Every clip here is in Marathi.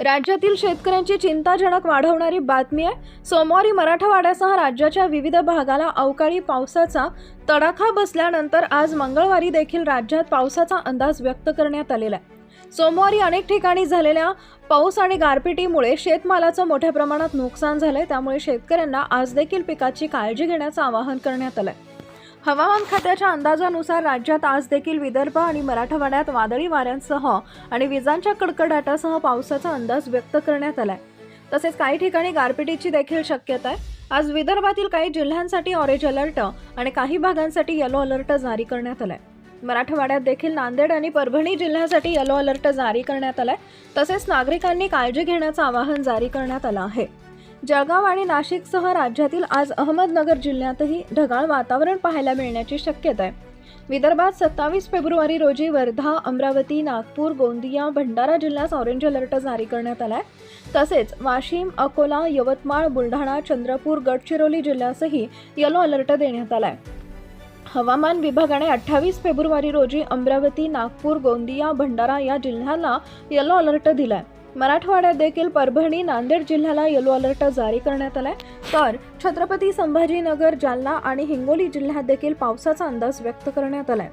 राज्यातील शेतकऱ्यांची चिंताजनक वाढवणारी बातमी आहे. सोमवारी मराठवाड्यासह राज्याच्या विविध भागाला अवकाळी पावसाचा तडाखा बसल्यानंतर आज मंगळवारी देखील राज्यात पावसाचा अंदाज व्यक्त करण्यात आलेला आहे. सोमवारी अनेक ठिकाणी झालेल्या पाऊस आणि गारपिटीमुळे शेतमालाचं मोठ्या प्रमाणात नुकसान झालंय. त्यामुळे शेतकऱ्यांना आज देखील पिकाची काळजी घेण्याचं आवाहन करण्यात आलं आहे हवामान खात्याच्या अंदाजानुसार राज्यात आज देखील विदर्भ आणि मराठवाड्यात वादळी वाऱ्यांसह आणि विजांच्या कडकडाटासह पावसाचा अंदाज व्यक्त करण्यात आलाय. तसेच काही ठिकाणी गारपिटीची देखील शक्यता आहे. आज विदर्भातील काही जिल्ह्यांसाठी ऑरेंज अलर्ट आणि काही भागांसाठी येलो अलर्ट जारी करण्यात आलाय. मराठवाड्यात देखील नांदेड आणि परभणी जिल्ह्यासाठी येलो अलर्ट जारी करण्यात आलाय. तसेच नागरिकांनी काळजी घेण्याचं आवाहन जारी करण्यात आलं आहे. जळगाव आणि नाशिकसह राज्यातील आज अहमदनगर जिल्ह्यातही ढगाळ वातावरण पाहायला मिळण्याची शक्यता आहे. विदर्भात सत्तावीस फेब्रुवारी रोजी वर्धा अमरावती नागपूर गोंदिया भंडारा जिल्ह्यास ऑरेंज अलर्ट जारी करण्यात आला आहे तसेच वाशिम अकोला यवतमाळ बुलढाणा चंद्रपूर गडचिरोली जिल्ह्यासही येलो अलर्ट देण्यात आला आहे हवामान विभागाने अठ्ठावीस फेब्रुवारी रोजी अमरावती नागपूर गोंदिया भंडारा या जिल्ह्यांना येलो अलर्ट दिलाय. मराठवाड्यात देखील परभणी नांदेड जिल्ह्याला येलो अलर्ट जारी करण्यात आलाय. तर छत्रपती संभाजीनगर जालना आणि हिंगोली जिल्ह्यात देखील पावसाचा अंदाज व्यक्त करण्यात आलाय.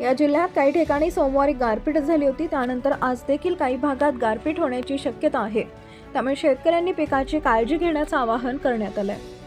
या जिल्ह्यात काही ठिकाणी सोमवारी गारपीट झाली होती. त्यानंतर आज देखील काही भागात गारपीट होण्याची शक्यता आहे. त्यामुळे शेतकऱ्यांनी पिकाची काळजी घेण्याचं आवाहन करण्यात आलं आहे